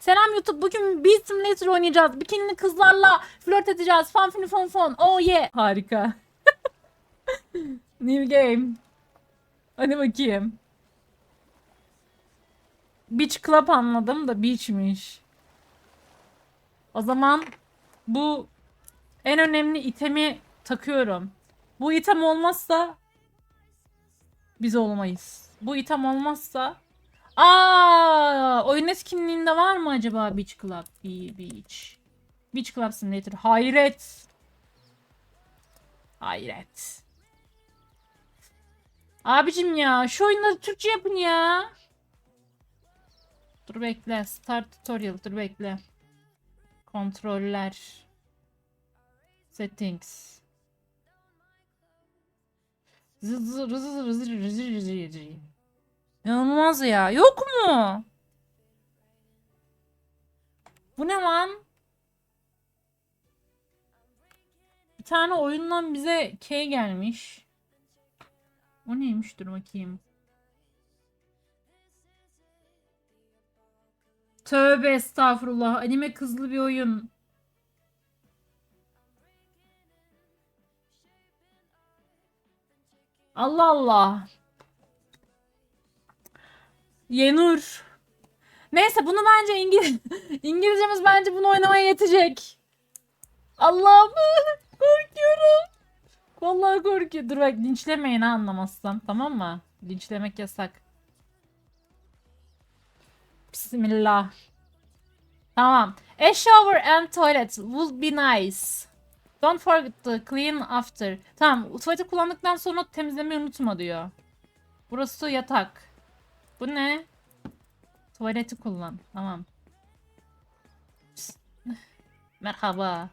Selam YouTube. Bugün Beat Simulator oynayacağız. Bikinili kızlarla flört edeceğiz. Fan fini fon fon. Oh yeah. Harika. New game. Hadi bakayım. Beach Club anladım da beachmiş. O zaman bu en önemli itemi takıyorum. Bu item olmazsa biz olmayız. Bu item olmazsa Aa, oyun etkinliğinde var mı acaba Beach Club? Be- Beach. Beach Club Simulator. Hayret. Hayret. Abicim ya şu oyunları Türkçe yapın ya. Dur bekle. Start tutorial. Dur bekle. Kontroller. Settings. Zı zı rı zı rı zı rı zı rı zı rı. İnanılmaz ya. Yok mu? Bu ne lan? Bir tane oyundan bize K gelmiş. O neymiş? Dur bakayım. Tövbe estağfurullah. Anime kızlı bir oyun. Allah Allah. Yenur. Neyse bunu bence İngiliz İngilizcemiz bence bunu oynamaya yetecek. Allah'ım korkuyorum. Vallahi korkuyorum. Dur bak linçlemeyin ha anlamazsam tamam mı? Linçlemek yasak. Bismillah. Tamam. A shower and toilet would be nice. Don't forget to clean after. Tamam. Tuvaleti kullandıktan sonra temizlemeyi unutma diyor. Burası yatak. Bu ne? Tuvaleti kullan. Tamam. Merhaba.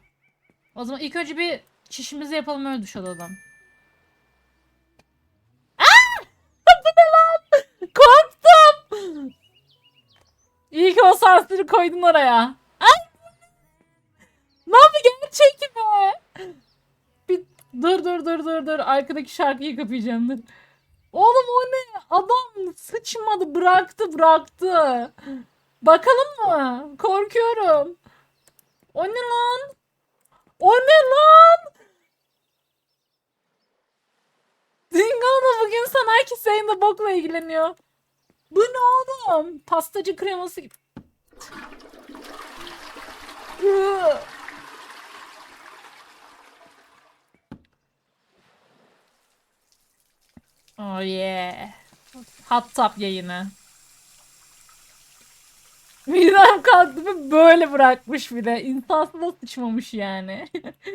O zaman ilk önce bir çişimizi yapalım öyle duş alalım. Aa! Bu ne lan? Korktum. İyi ki o sansürü koydun oraya. Ay! Ne yapıyor gerçek mi? Bir dur dur dur dur dur. Arkadaki şarkıyı kapayacağım dur. Oğlum o ne? Adam sıçmadı bıraktı bıraktı. Bakalım mı? Korkuyorum. O ne lan? O ne lan? Dingana bugün sen herkes yayında bokla ilgileniyor. Bu ne oğlum? Pastacı kreması gibi. Oh yeah. Hot tap yayını. Midem kalktı ve böyle bırakmış bir de. İnsansız da sıçmamış yani.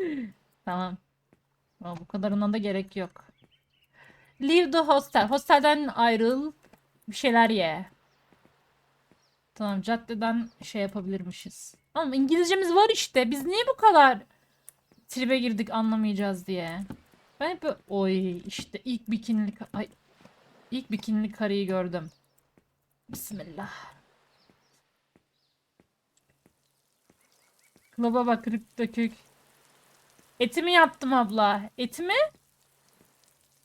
tamam. Ama bu kadarına da gerek yok. Leave the hostel. Hostelden ayrıl. Bir şeyler ye. Tamam caddeden şey yapabilirmişiz. Ama İngilizcemiz var işte. Biz niye bu kadar tribe girdik anlamayacağız diye. Ben hep böyle, oy işte ilk bikinili ay ilk bikinili karıyı gördüm. Bismillah. Klaba bak kırık dökük. Etimi yaptım abla. Etimi?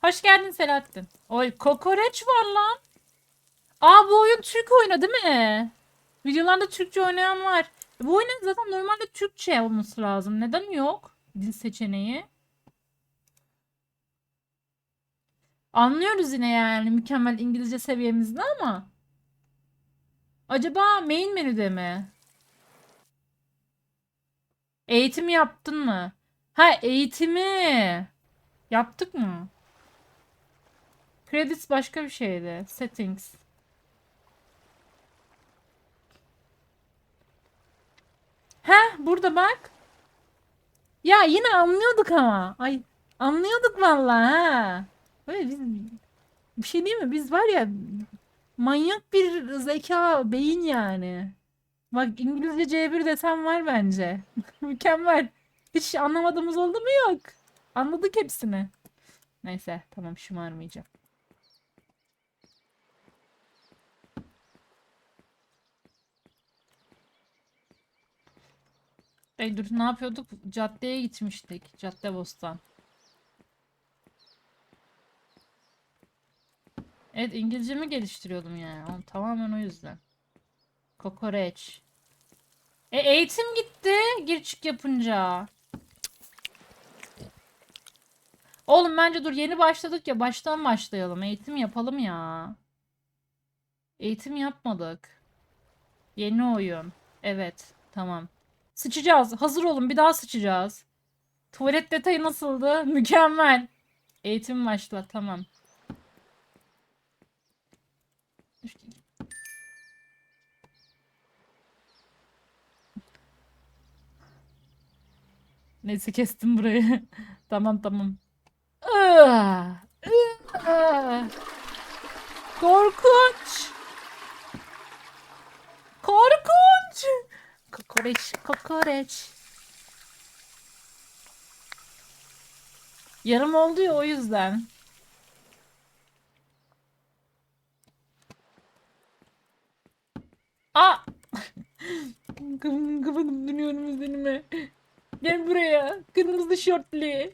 Hoş geldin Selahattin. Oy kokoreç var lan. Aa bu oyun Türk oyunu değil mi? Videolarda Türkçe oynayan var. Bu oyunun zaten normalde Türkçe olması lazım. Neden yok? Dil seçeneği. Anlıyoruz yine yani mükemmel İngilizce seviyemizde ama. Acaba main menüde mi? Eğitimi yaptın mı? Ha eğitimi. Yaptık mı? Credits başka bir şeydi. Settings. Heh burada bak. Ya yine anlıyorduk ama. Ay anlıyorduk vallahi ha. Böyle biz bir şey değil mi? Biz var ya manyak bir zeka beyin yani. Bak İngilizce C1 desem var bence. Mükemmel. Hiç anlamadığımız oldu mu yok. Anladık hepsini. Neyse tamam şımarmayacağım. Ey dur ne yapıyorduk? Caddeye gitmiştik. Caddebostan. Evet İngilizcemi geliştiriyordum yani. O- Tamamen o yüzden. Kokoreç. E eğitim gitti gir çık yapınca. Oğlum bence dur yeni başladık ya baştan başlayalım. Eğitim yapalım ya. Eğitim yapmadık. Yeni oyun. Evet tamam. Sıçacağız. Hazır olun bir daha sıçacağız. Tuvalet detayı nasıldı? Mükemmel. Eğitim başla tamam. Neyse kestim burayı. tamam tamam. Iı. Korkunç. Korkunç. Kokoreç, kokoreç. Yarım oldu ya o yüzden. Aa! Kıvın kıvın dönüyorum üzerime. Gel buraya. Kırmızı şortlu.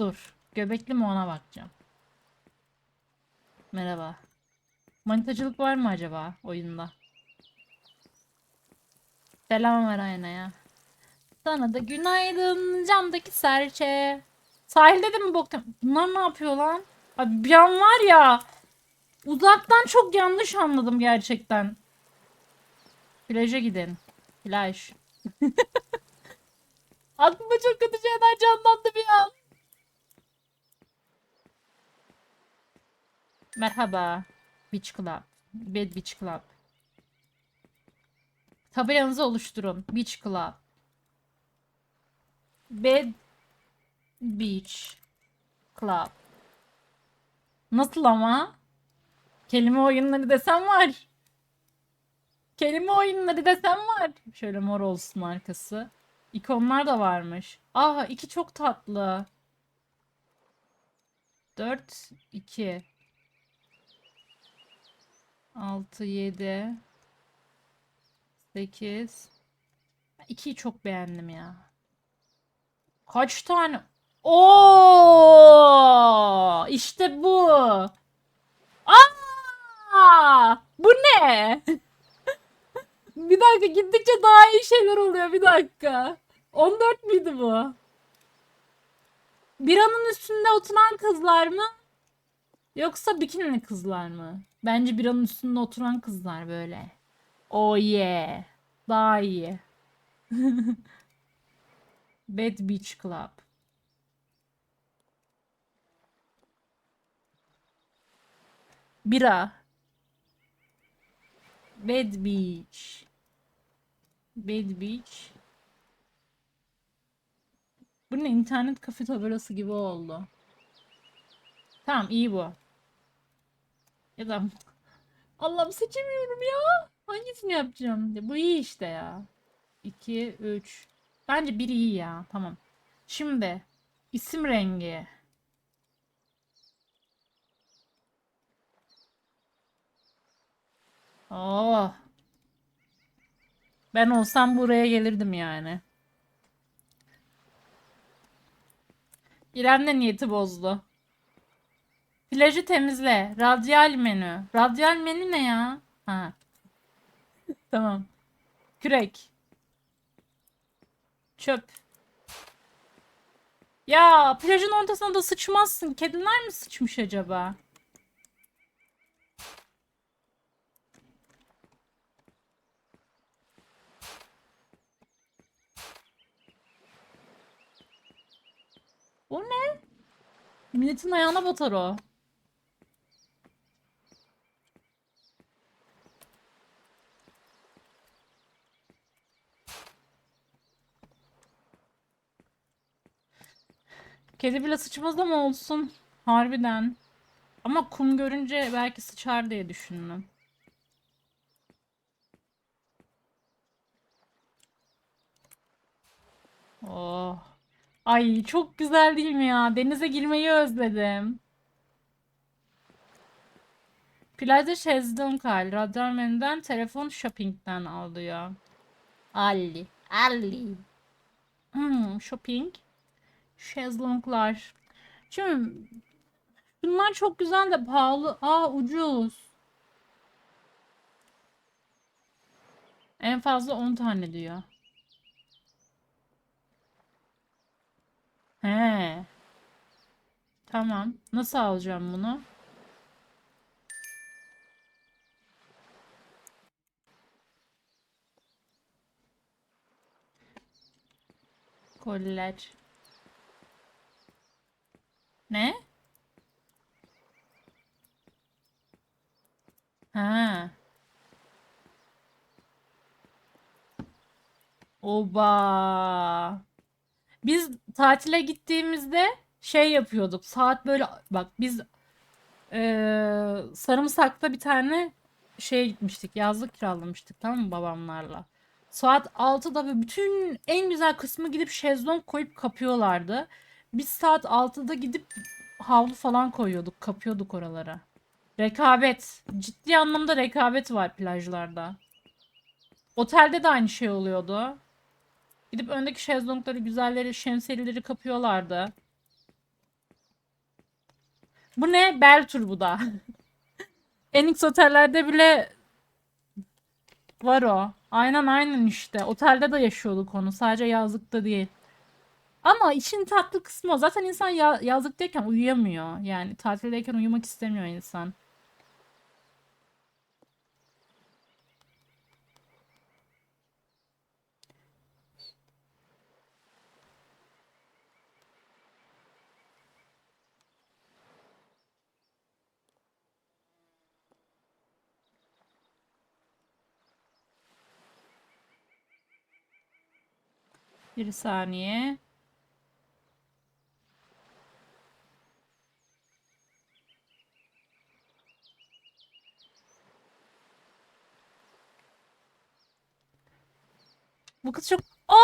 Dur. Göbekli mi ona bakacağım. Merhaba. Manitacılık var mı acaba oyunda? Selam ver aynaya. Sana da günaydın camdaki serçe. Sahilde de mi boktan? Bunlar ne yapıyor lan? Abi bir an var ya. Uzaktan çok yanlış anladım gerçekten. Plaja gidin. Plaj. Aklıma çok kötü şeyler canlandı bir an. Merhaba. Beach Club. Bed Beach Club. Tabelanızı oluşturun. Beach Club. Bed Beach Club. Nasıl ama? Kelime oyunları desem var. Kelime oyunları desem var. Şöyle mor olsun arkası. İkonlar da varmış. Aa iki çok tatlı. 4 2 6 7 8 2'yi çok beğendim ya. Kaç tane? Oo! İşte bu. Aa! Bu ne? Bir dakika gittikçe daha iyi şeyler oluyor. Bir dakika. 14 müydü bu? Biranın üstünde oturan kızlar mı? Yoksa bikinili kızlar mı? Bence biranın üstünde oturan kızlar böyle. Oh yeah. Daha iyi. Bad Beach Club. Bira. Bad Beach. Bad Beach. Bu ne internet kafe tabelası gibi oldu. Tamam iyi bu. Ya da Allah'ım seçemiyorum ya. Hangisini yapacağım? Bu iyi işte ya. 2 3 Bence biri iyi ya. Tamam. Şimdi isim rengi. Oh. Ben olsam buraya gelirdim yani. İrem de niyeti bozdu. Plajı temizle. Radyal menü. Radyal menü ne ya? Ha. Tamam. Kürek. Çöp. Ya plajın ortasına da sıçmazsın. Kediler mi sıçmış acaba? O ne? Milletin ayağına batar o. Kedi bile sıçmaz ama olsun. Harbiden. Ama kum görünce belki sıçar diye düşündüm. Oh. Ay çok güzel değil mi ya? Denize girmeyi özledim. Plajda şezlong hal. Radar menüden telefon shopping'den alıyor. Ali. Ali. Hmm, shopping. Şezlonglar. Şimdi Bunlar çok güzel de pahalı. Aa ucuz. En fazla 10 tane diyor. He. Tamam. Nasıl alacağım bunu? Koliler. Ne? Ha. Oba. Biz tatile gittiğimizde şey yapıyorduk. Saat böyle bak biz eee Sarımsak'ta bir tane şeye gitmiştik. Yazlık kiralamıştık tamam mı babamlarla. Saat 6'da ve bütün en güzel kısmı gidip şezlong koyup kapıyorlardı. Biz saat 6'da gidip havlu falan koyuyorduk, kapıyorduk oralara. Rekabet. Ciddi anlamda rekabet var plajlarda. Otelde de aynı şey oluyordu. Gidip öndeki şezlongları, güzelleri, şemsiyeleri kapıyorlardı. Bu ne? Beltur bu da. Enix otellerde bile var o. Aynen aynen işte. Otelde de yaşıyorduk onu. Sadece yazlıkta değil. Ama işin tatlı kısmı o. Zaten insan ya yazlıktayken uyuyamıyor. Yani tatildeyken uyumak istemiyor insan. Bir saniye. Bu kız çok... Aa!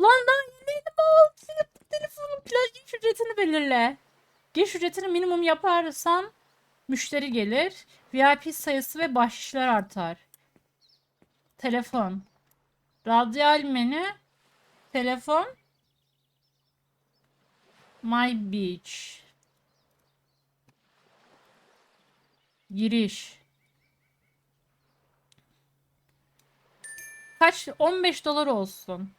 Lan ben yeniydim o. Senin telefonun plaj giriş ücretini belirle. Giriş ücretini minimum yaparsan müşteri gelir. VIP sayısı ve bahşişler artar. Telefon. Radyal menü. Telefon. My Beach. Giriş. Kaç? 15 dolar olsun.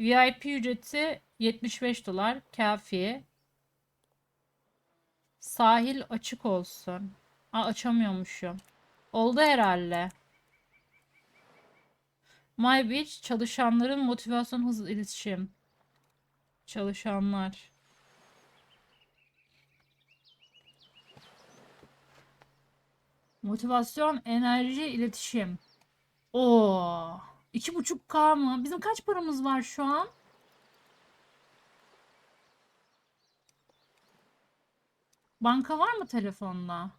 VIP ücreti 75 dolar. Kafi. Sahil açık olsun. Aa, açamıyormuşum. Oldu herhalde. My Beach çalışanların motivasyon hızlı iletişim. Çalışanlar. Motivasyon, enerji, iletişim. Oo. iki buçuk K mı? Bizim kaç paramız var şu an? Banka var mı telefonda?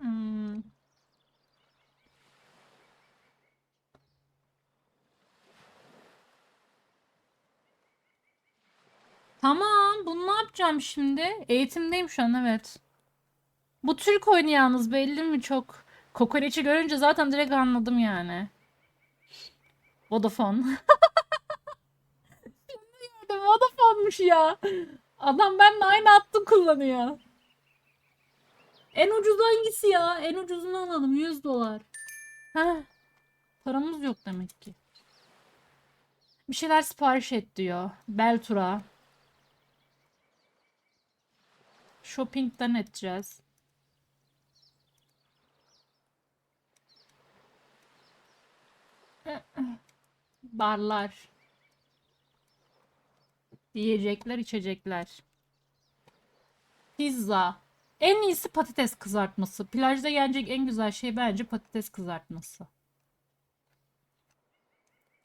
Hmm. Tamam, bunu ne yapacağım şimdi? Eğitimdeyim şu an, evet. Bu Türk oyunu yalnız belli mi çok? Kokoreç'i görünce zaten direkt anladım yani. Vodafone. Vodafone'muş ya. Adam benimle aynı hattı kullanıyor. En ucuz hangisi ya? En ucuzunu alalım 100 dolar. Heh. Paramız yok demek ki. Bir şeyler sipariş et diyor. Beltura. Shopping'den edeceğiz. Barlar. Yiyecekler, içecekler. Pizza. En iyisi patates kızartması. Plajda yenecek en güzel şey bence patates kızartması.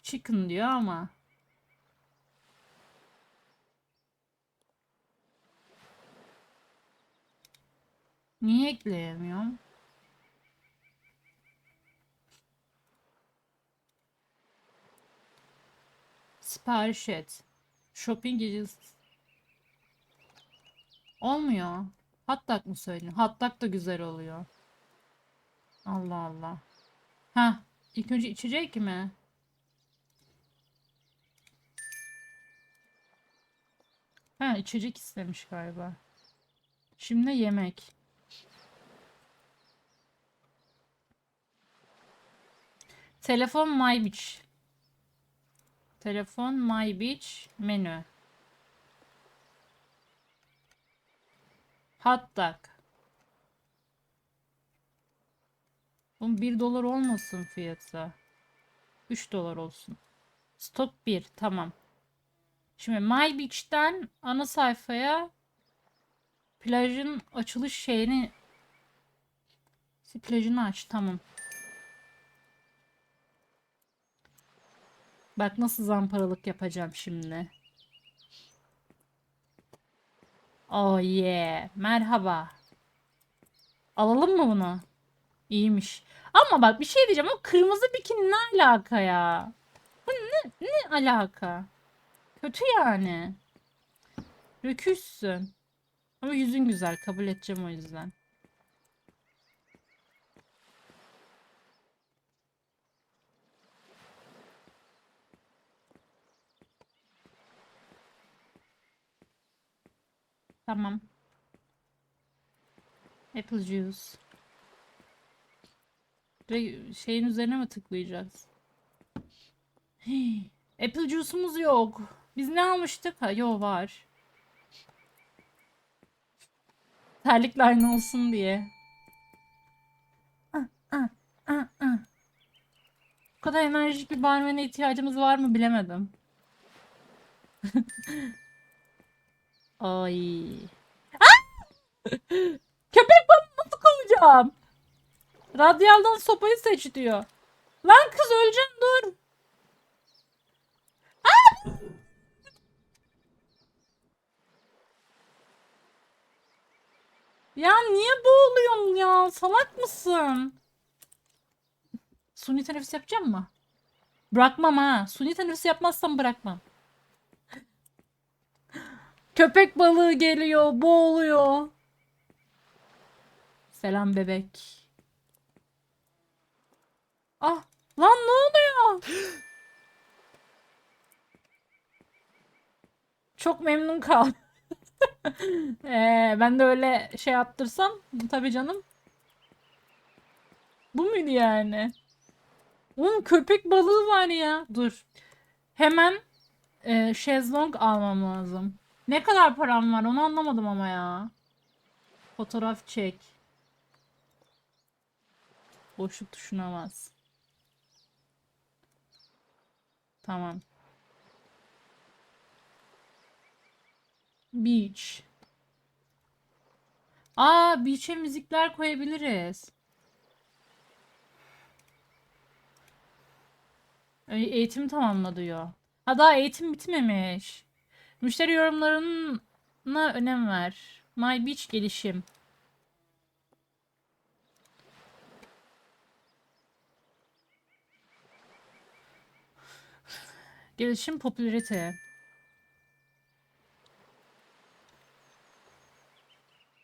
Chicken diyor ama. Niye ekleyemiyorum? Sipariş et. Shopping gecesi. Olmuyor. Dog mı söyleyeyim? Hot dog da güzel oluyor. Allah Allah. Ha, ilk önce içecek mi? Ha, içecek istemiş galiba. Şimdi yemek. Telefon My Beach. Telefon My Beach menü. Hot dog. Oğlum 1 dolar olmasın fiyatı. 3 dolar olsun. Stok 1 tamam. Şimdi My Beach'ten ana sayfaya plajın açılış şeyini plajını aç tamam. Bak nasıl zamparalık yapacağım şimdi. Oh yeah. Merhaba. Alalım mı bunu? İyiymiş. Ama bak bir şey diyeceğim. O kırmızı bikini ne alaka ya? Bu ne, ne alaka? Kötü yani. Rüküşsün. Ama yüzün güzel. Kabul edeceğim o yüzden. Tamam. Apple juice. Ve şeyin üzerine mi tıklayacağız? Hii, Apple juice'umuz yok. Biz ne almıştık? Ha, yo var. Terlikle aynı olsun diye. Ah, ah, ah, ah. Bu kadar enerjik bir barmene ihtiyacımız var mı bilemedim. Ay. Köpek balığını nasıl kovacağım? Radyaldan sopayı seç diyor. Lan kız öleceğim dur. Ah! Ya niye boğuluyorsun ya? Salak mısın? Suni teneffüs yapacağım mı? Bırakmam ha. Suni teneffüs yapmazsam bırakmam. Köpek balığı geliyor, boğuluyor. Selam bebek. Ah, lan ne oluyor? Çok memnun kal. ee, ben de öyle şey yaptırsam tabii canım. Bu muydu yani? Oğlum köpek balığı var ya. Dur. Hemen e, şezlong almam lazım. Ne kadar param var onu anlamadım ama ya. Fotoğraf çek. Boşluk tuşuna bas. Tamam. Beach. Aa, beach'e müzikler koyabiliriz. Eğitim tamamla diyor. Ha daha eğitim bitmemiş. Müşteri yorumlarına önem ver. My Beach gelişim. Gelişim popülarite.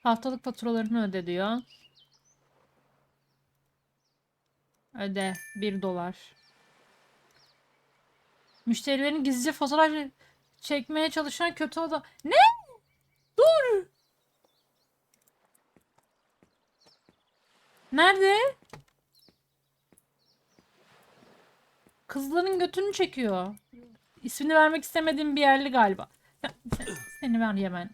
Haftalık faturalarını öde diyor. Öde. 1 dolar. Müşterilerin gizlice fotoğraf çekmeye çalışan kötü adam. Ne? Dur. Nerede? Kızların götünü çekiyor. İsmini vermek istemediğim bir yerli galiba. Seni ver ya ben.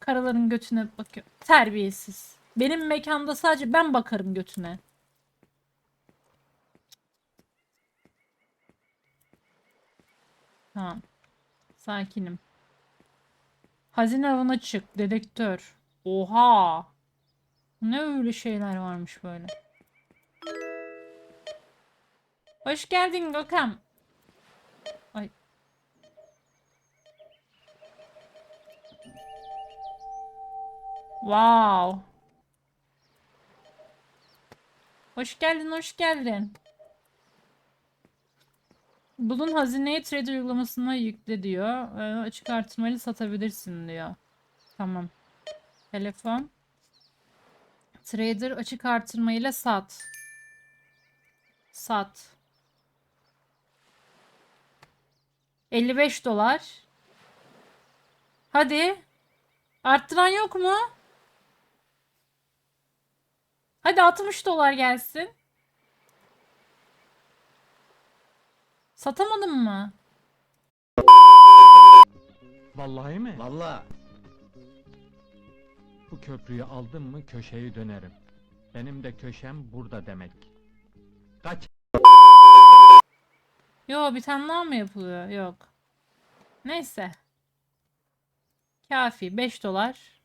Karaların götüne bakıyor. Terbiyesiz. Benim mekanda sadece ben bakarım götüne. Tamam. Sakinim. Hazine avına çık. Dedektör. Oha. Ne öyle şeyler varmış böyle. Hoş geldin Gökhan. Ay. Wow. Hoş geldin, hoş geldin. Bulun hazineyi trade uygulamasına yükle diyor. Ee, açık artırmayla satabilirsin diyor. Tamam. Telefon. Trader açık artırmayla sat. Sat. 55 dolar. Hadi. Arttıran yok mu? Hadi 60 dolar gelsin. Satamadın mı? Vallahi mi? Vallahi. Bu köprüyü aldım mı köşeyi dönerim. Benim de köşem burada demek. Kaç Yo bir tane daha mı yapılıyor? Yok. Neyse. Kafi 5 dolar.